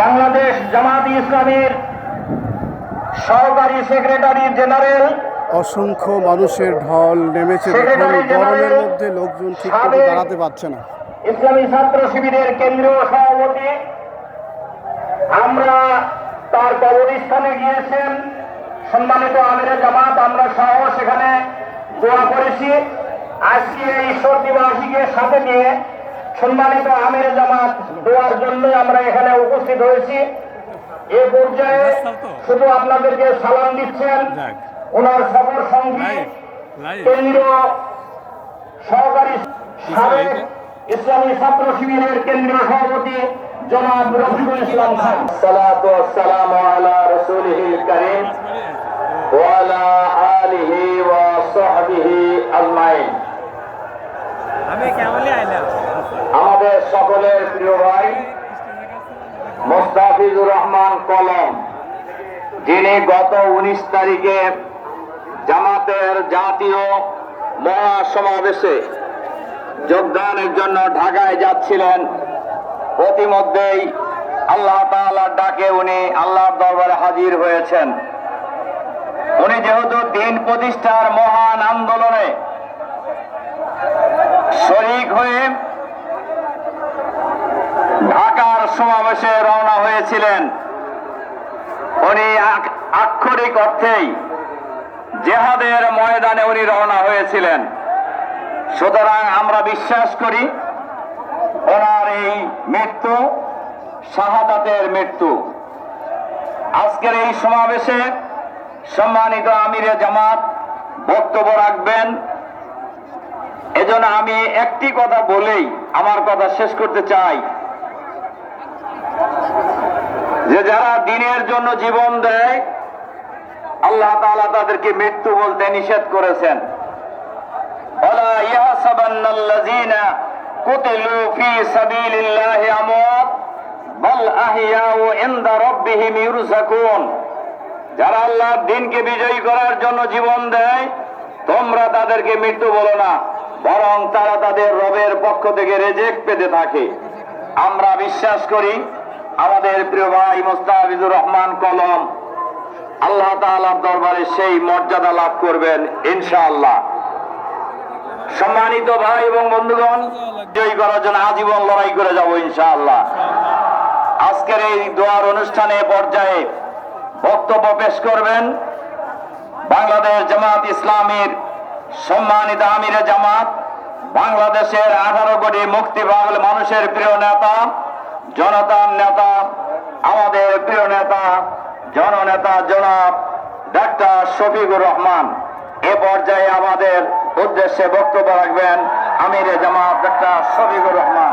বাংলাদেশ জামাত ইসলামের সহকারী secretary general অসংখ্য মানুষের ঢল নেমেছে গরমের মধ্যে লোকজন ঠিক করে দাঁড়াতে পারছে না। ইসলামী ছাত্র শিবিরের কেন্দ্রীয় সভাপতি আমরা তার কবরস্থানে গিয়েছেন। সম্মানিত আমিরের জামাত আমরা সহ সেখানে দোয়া করেছি। আজকে এই ঈশ্বর দিবাসীকে সাথে নিয়ে সম্মানিত আমির জামাত দোয়ার জন্য আমরা এখানে উপস্থিত হয়েছি। এ পর্যায়ে শুধু আপনাদেরকে সালাম দিচ্ছেন। ওনার সফর সঙ্গী কেন্দ্রীয় সহকারী সাবেক ইসলামী ছাত্র শিবিরের কেন্দ্রীয় সভাপতি জনাব রফিকুল ইসলাম খান। সালাতু ওয়াসসালামু আলা রাসূলিহিল কারীম ওয়া আলা আলিহি ওয়া সাহবিহি আজমাইন। আমাদের সকলের প্রিয় ভাই, মোস্তাফিজুর রহমান কলম, যিনি গত উনিশ তারিখে জামাতের জাতীয় মহাসমাবেশে যোগদানের জন্য ঢাকায় যাচ্ছিলেন। প্রতিমধ্যেই আল্লাহ তাআলার ডাকে উনি আল্লাহর দরবারে হাজির হয়েছেন। উনি যেহেতু দিন প্রতিষ্ঠার মহান আন্দোলনে শরিক হয়ে ঢাকার সমাবেশে রওনা হয়েছিলেন। উনি আক- আক্ষরিক অর্থেই জেহাদের ময়দানে উনি রওনা হয়েছিলেন। সুতরাং আমরা বিশ্বাস করি, ওনার এই মৃত্যু শাহাদাতের মৃত্যু। আজকের এই সমাবেশে সম্মানিত আমিরে জামাত বক্তব্য রাখবেন। এজন্য আমি একটি কথা বলেই আমার কথা শেষ করতে চাই। যে যারা দিনের জন্য জীবন দেয়, আল্লাহ তাআলা তাদেরকে মৃত্যু বলতে নিষেধ করেছেন। যারা আল্লাহর দিনকে বিজয়ী করার জন্য জীবন দেয়, তোমরা তাদেরকে মৃত্যু বলো না। বরং তারা তাদের রবের পক্ষ থেকে রেজেক পেতে থাকে। আমরা বিশ্বাস করি, আমাদের প্রিয় ভাই মোস্তাফিজুর রহমান কলম, আল্লাহ তাআলার দরবারে সেই মর্যাদা লাভ করবেন, ইনশাআল্লাহ। সম্মানিত ভাই এবং বন্ধুগণ, জয়ী করার জন্য আজীবন লড়াই করে যাব, ইনশাআল্লাহ। আজকের এই দোয়ার অনুষ্ঠানে পর্যায়ে বক্তব্য পেশ করবেন বাংলাদেশ জামাত ইসলামীর সম্মানিত আমিরে জামাত, বাংলাদেশের আঠারো কোটি মুক্তি পাগল মানুষের প্রিয় নেতা, জনতার নেতা, আমাদের প্রিয় নেতা, জননেতা জনাব ডাক্তার শফিকুর রহমান। এ পর্যায়ে আমাদের উদ্দেশ্যে বক্তব্য রাখবেন আমিরে জামাত ডাক্তার শফিকুর রহমান।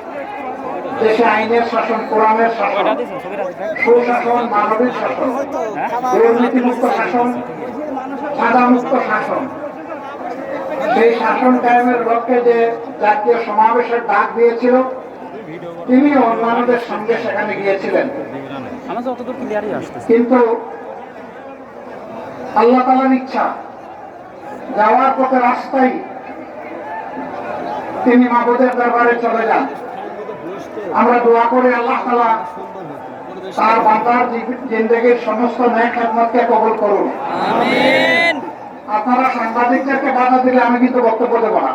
দেশে আইনের শাসন কোরআনের শাসন সুশাসন মানবিক শাসন দুর্নীতিমুক্ত শাসন সাদামুক্ত শাসন। সেই শাসন কায়েমের লক্ষ্যে যে জাতীয় সমাবেশের ডাক দিয়েছিল তিনি অন্যান্যদের সঙ্গে সেখানে গিয়েছিলেন। কিন্তু আল্লাহ তালার ইচ্ছা যাওয়ার পথে রাস্তায় তিনি মাবুদের দরবারে চলে যান। আমরা দোয়া করে আল্লাহ তালা তার বান্দার জিন্দগির সমস্ত ন্যায় খেদমতকে কবল করুন। আপনারা সাংবাদিকদেরকে বাধা দিলে আমি কিন্তু বক্তব্য দেবো না।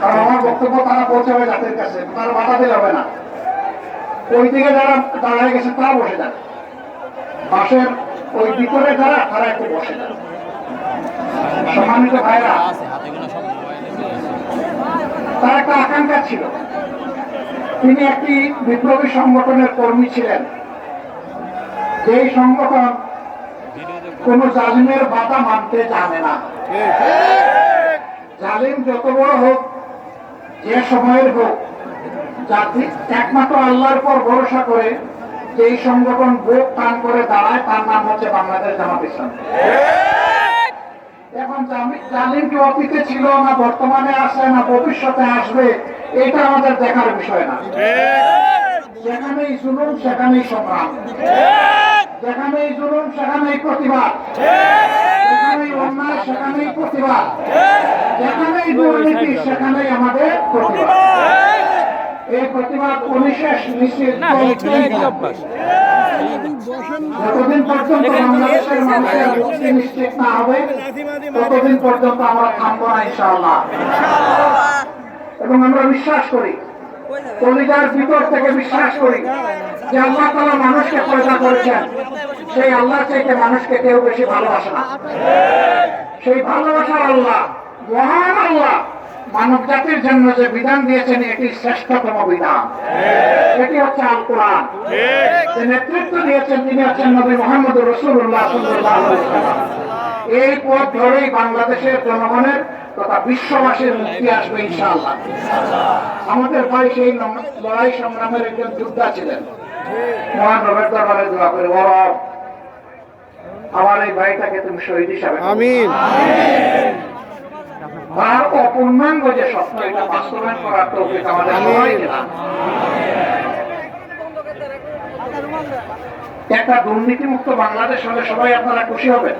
কারণ আমার বক্তব্য তারা পৌঁছাবে জাতির কাছে তারা বাধা দিলে হবে না। ওই দিকে যারা দাঁড়ায় গেছে তারা বসে যান পাশের ওই ভিতরে যারা তারা একটু বসে যান সম্মানিত ভাইরা তার একটা আকাঙ্ক্ষা ছিল। তিনি একটি বিপ্লবী সংগঠনের কর্মী ছিলেন। যেই সংগঠন কোন জালিমের বাধা মানতে জানে না। জালিম যত বড় হোক, যে সময়ের হোক, জাতি একমাত্র আল্লাহর পর ভরসা করে যে সংগঠন বুক টান করে দাঁড়ায়, তার নাম হচ্ছে বাংলাদেশ জামাত ইসলাম। এখন জালিম কি অতীতে ছিল না বর্তমানে আসে না ভবিষ্যতে আসবে এটা আমাদের দেখার বিষয় না। যেখানেই জুলুম সেখানেই সংগ্রাম। যেখানেই জুলুম সেখানেই প্রতিবাদ। যেখানেই অন্যায় সেখানেই প্রতিবাদ। যেখানেই দুর্নীতি সেখানেই আমাদের প্রতিবাদ। এই প্রতিবাদ অনিশেষ নিশ্চিত। যতদিন পর্যন্ত বাংলাদেশের মানুষের না হবে ততদিন পর্যন্ত আমরা থামবো না ইনশাআল্লাহ। এবং আমরা বিশ্বাস করি কলিজার ভিতর থেকে বিশ্বাস করি যে আল্লাহ তালা মানুষকে পয়দা করেছেন। সেই আল্লাহ চাইতে মানুষকে কেউ বেশি ভালোবাসে না। সেই ভালোবাসার আল্লাহ মহান আল্লাহ। মানব জাতির জন্য যে বিধান দিয়েছেন এটি শ্রেষ্ঠতম বিধান। এটি হচ্ছে আল কোরআন। যে নেতৃত্ব দিয়েছেন তিনি হচ্ছেন নবী মোহাম্মদ রসুল্লাহ এই পথ ধরেই বাংলাদেশের জনগণের তথা বিশ্ববাসীর মুক্তি আসবে ইনশাআল্লাহ। আমাদের ভাই সেই লড়াই সংগ্রামের একজন যোদ্ধা ছিলেন। মহান রবের দরবারে দোয়া করে আমার এই ভাইটাকে তুমি শহীদ হিসাবে। আমিন। তার অপূর্ণাঙ্গ যে এটা বাস্তবায়ন করার তৌফিক আমাদের সবাইকে। একটা দুর্নীতিমুক্ত বাংলাদেশ হলে সবাই আপনারা খুশি হবেন।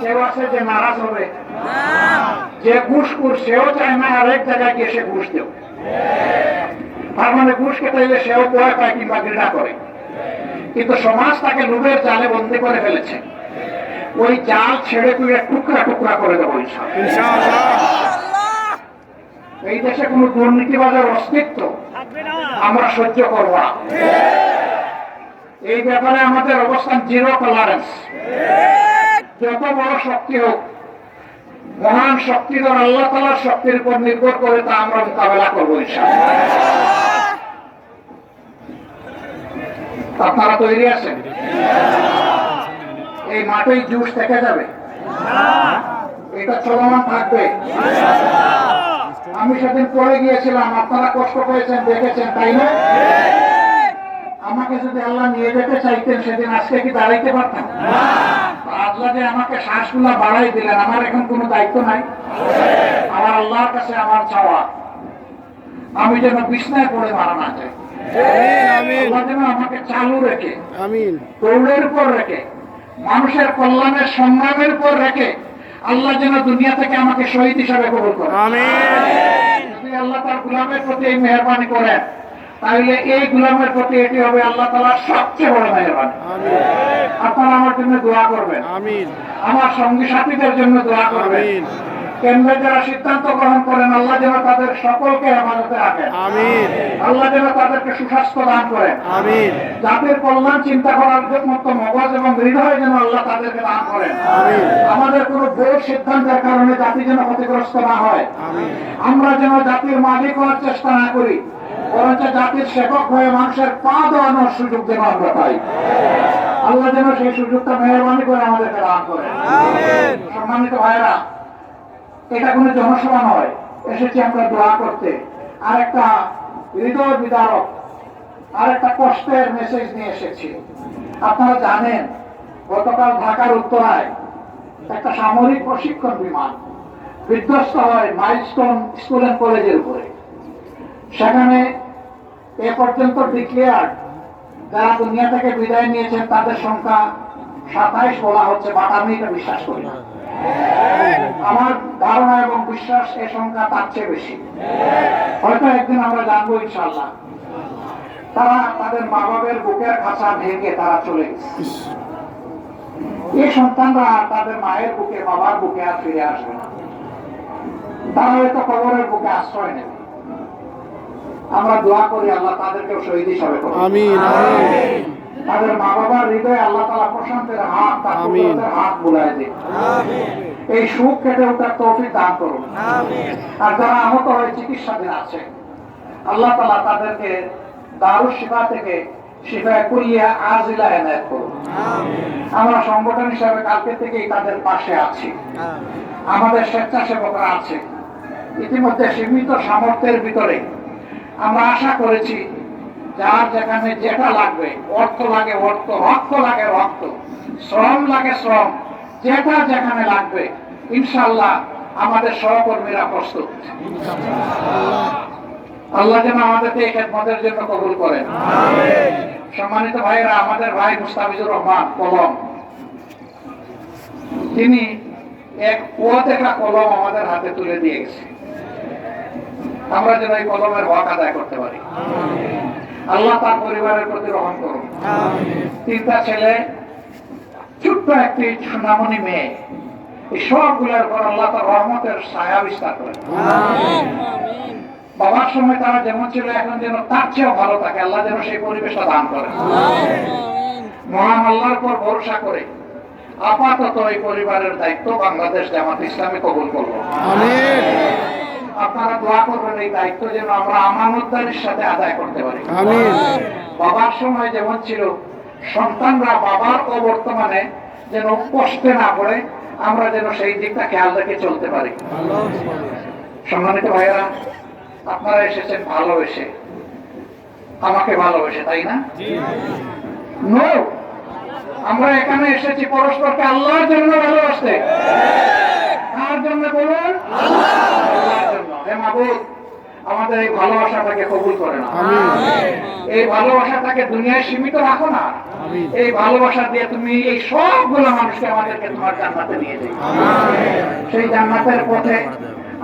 কেউ আছে যে নারাজ হবে। যে ঘুষ ঘুষ সেও চায় না আর এক জায়গায় গিয়ে সে ঘুষ দেও। তার মানে ঘুষ খেতে সেও ভয় পায় কিংবা ঘৃণা করে। কিন্তু সমাজ তাকে লোভের জালে বন্দি করে ফেলেছে। ওই জাল ছেড়ে তুলে টুকরা টুকরা করে দেবো এই দেশে কোনো দুর্নীতিবাজের অস্তিত্ব আমরা সহ্য করব না। এই ব্যাপারে আমাদের অবস্থান জিরো টলারেন্স যত বড় শক্তি হোক মহান শক্তি শক্তিধর আল্লাহ তালার শক্তির উপর নির্ভর করে তা আমরা মোকাবেলা করব। আপনারা তৈরি আছেন? এই মাঠেই জুস থেকে যাবে। এটা চলমান থাকবে। আমি সেদিন পড়ে গিয়েছিলাম আপনারা কষ্ট পেয়েছেন দেখেছেন তাই না? আমাকে যদি আল্লাহ নিয়ে যেতে চাইতেন সেদিন আজকে কি দাঁড়াইতে পারতাম? আল্লাহ যে আমাকে শ্বাসগুলা বাড়াই দিলেন আমার এখন কোনো দায়িত্ব নাই। আমার আল্লাহর কাছে আমার চাওয়া। আমি যেন বিছনায় পড়ে মারা না যাই। আল্লাহ যেন আমাকে চালু রেখে দৌড়ের উপর রেখে মানুষের কল্যাণের সংগ্রামের উপর রেখে আল্লাহ যেন দুনিয়া থেকে আমাকে শহীদ হিসাবে কবুল করে যদি আল্লাহ তার গুলামের প্রতি এই মেহরবানি করেন তাহলে এই গুলামের প্রতি এটি হবে আল্লাহ তালার সবচেয়ে বড় মেহরবানি। আপনারা আমার জন্য দোয়া করবেন। আমার সঙ্গী সাথীদের জন্য দোয়া করবেন। কেন্দ্রে যারা সিদ্ধান্ত গ্রহণ করেন আল্লাহ যেন তাদের সকলকে হেফাজতে রাখেন। আল্লাহ যেন তাদেরকে সুস্বাস্থ্য দান করেন। জাতির কল্যাণ চিন্তা করার মতো মগজ এবং হৃদয় যেন আল্লাহ তাদেরকে দান করেন। আমাদের কোনো ভুল সিদ্ধান্তের কারণে জাতি যেন ক্ষতিগ্রস্ত না হয়। আমরা যেন জাতির মালিক হওয়ার চেষ্টা না করি বরঞ্চ জাতির সেবক হয়ে মানুষের পা দেওয়ানোর সুযোগ যেন আমরা পাই। আল্লাহ যেন সেই সুযোগটা মেহরবানি করে আমাদেরকে দান করে সম্মানিত ভাইরা এটা কোনো জনসভা নয়। এসেছি আমরা দোয়া করতে। আর একটা হৃদয় বিদারক আর একটা কষ্টের মেসেজ নিয়ে এসেছি। আপনারা জানেন, গতকাল ঢাকার উত্তরায় একটা সামরিক প্রশিক্ষণ বিমান বিধ্বস্ত হয় মাইলস্টোন স্কুল অ্যান্ড কলেজের উপরে। সেখানে এ পর্যন্ত ডিক্লেয়ার যারা দুনিয়া থেকে বিদায় নিয়েছেন, তাদের সংখ্যা সাতাইশ বলা হচ্ছে, বাট আমি এটা বিশ্বাস করি না। আমার ধারণা এবং বিশ্বাস এ সংখ্যা তার চেয়ে বেশি। হয়তো একদিন আমরা জানব ইনশাল্লাহ তারা তাদের মা বাবের বুকের খাঁচা ভেঙে তারা চলে গেছে। এই সন্তানরা তাদের মায়ের বুকে, বাবার বুকে আর ফিরে আসবে না। তারা হয়তো কবরের বুকে আশ্রয় নেবে। আমরা দোয়া করি আল্লাহ তাদেরকেও শহীদ হিসাবে আমিন। তাদের মা বাবার হৃদয়ে আল্লাহ তালা প্রশান্তের হাত তার হাত বুলাই দিন। এই সুখ কেটে ওঠার তৌফিক দান করুন। আর যারা আহত হয়ে চিকিৎসাধীন আছে আল্লাহ তালা তাদেরকে দারুশ শিফা থেকে শিফায় কুলিয়া আজিলা এনায়ত করুন। আমরা সংগঠন হিসাবে কালকে থেকেই তাদের পাশে আছি। আমাদের স্বেচ্ছাসেবকরা আছে। ইতিমধ্যে সীমিত সামর্থ্যের ভিতরে আমরা আশা করেছি যার যেখানে যেটা লাগবে, অর্থ লাগে অর্থ রক্ত লাগে রক্ত শ্রম লাগে শ্রম, যেটা যেখানে লাগবে ইনশাল্লাহ আমাদের সহকর্মীরা প্রস্তুত। আল্লাহ যেন আমাদেরকে এই খেদমতের জন্য কবুল করেন। সম্মানিত ভাইরা আমাদের ভাই মুস্তাফিজুর রহমান, কলম। তিনি এক কুয়াত একটা কলম আমাদের হাতে তুলে দিয়ে গেছে আমরা যেন এই কলমের হক আদায় করতে পারি। আল্লাহ তার পরিবারের প্রতি রহম করুন। তিনটা ছেলে ছোট্ট একটি সুনামনি মেয়ে। সবগুলোর পর আল্লাহ তার রহমতের ছায়া বিস্তার করেন। বাবার সময় তারা যেমন ছিল এখন যেন তার চেয়েও ভালো থাকে। আল্লাহ যেন সেই পরিবেশটা দান করেন। মহান আল্লাহর পর ভরসা করে আপাতত এই পরিবারের দায়িত্ব বাংলাদেশ জামাত ইসলামে কবুল করব। আপনারা দোয়া করবেন এই দায়িত্ব যেন আমরা আমানতদারির সাথে আদায় করতে পারি। আমিন। বাবার সময় যেমন ছিল সন্তানরা বাবার যেন কষ্টে না পড়ে আমরা যেন সেই দিকটা খেয়াল রেখে চলতে পারি। সম্মানিত ভাইয়েরা আপনারা এসেছেন ভালোবেসে। আমাকে ভালোবেসে তাই না? নো আমরা এখানে এসেছি পরস্পরকে আল্লাহর জন্য ভালোবাসতে কার জন্য বলুন আল্লাহর আমাদের এই ভালোবাসাটাকে কবুল করে না। এই ভালোবাসাটাকে দুনিয়ায় সীমিত রাখো না। এই ভালোবাসা দিয়ে তুমি এই সবগুলো মানুষকে আমাদেরকে তোমার জান্নাতে নিয়ে যাই সেই জান্নাতের পথে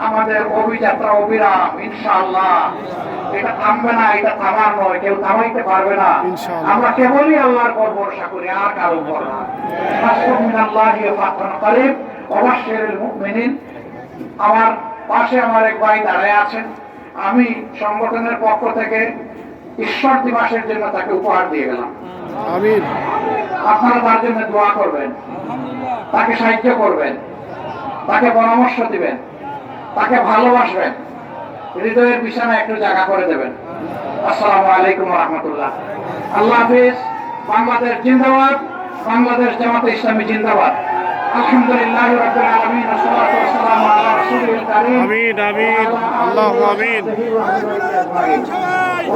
আমাদের অভিযাত্রা অবিরাম ইনশাআল্লাহ। এটা থামবে না এটা থামার নয় কেউ থামাইতে পারবে না। আমরা কেবলই আল্লাহর পর ভরসা করি আর কারও উপর না। বাশশিরিল মুমিনিন আমার পাশে আমার এক ভাই দাঁড়ায় আছেন। আমি সংগঠনের পক্ষ থেকে ঈশ্বর দিবসের জন্য তাকে উপহার দিয়ে গেলাম। আপনারা তার জন্য দোয়া করবেন। তাকে সাহায্য করবেন। তাকে পরামর্শ দিবেন। তাকে ভালোবাসবেন। হৃদয়ের বিছানা একটু জায়গা করে দেবেন। আসসালামু আলাইকুম রহমতুল্লাহ। আল্লাহ হাফিজ। বাংলাদেশ জিন্দাবাদ। বাংলাদেশ জামাতে ইসলামী জিন্দাবাদ। আলহামদুলিল্লাহ রাব্বিল আলামিন আসসালাতু ওয়াসসালামু আলা রাসূলিল কারীম আমিন আমিন আল্লাহু আমিন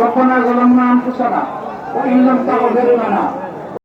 ربنا ظلمنا انفسنا وان لم تغفر لنا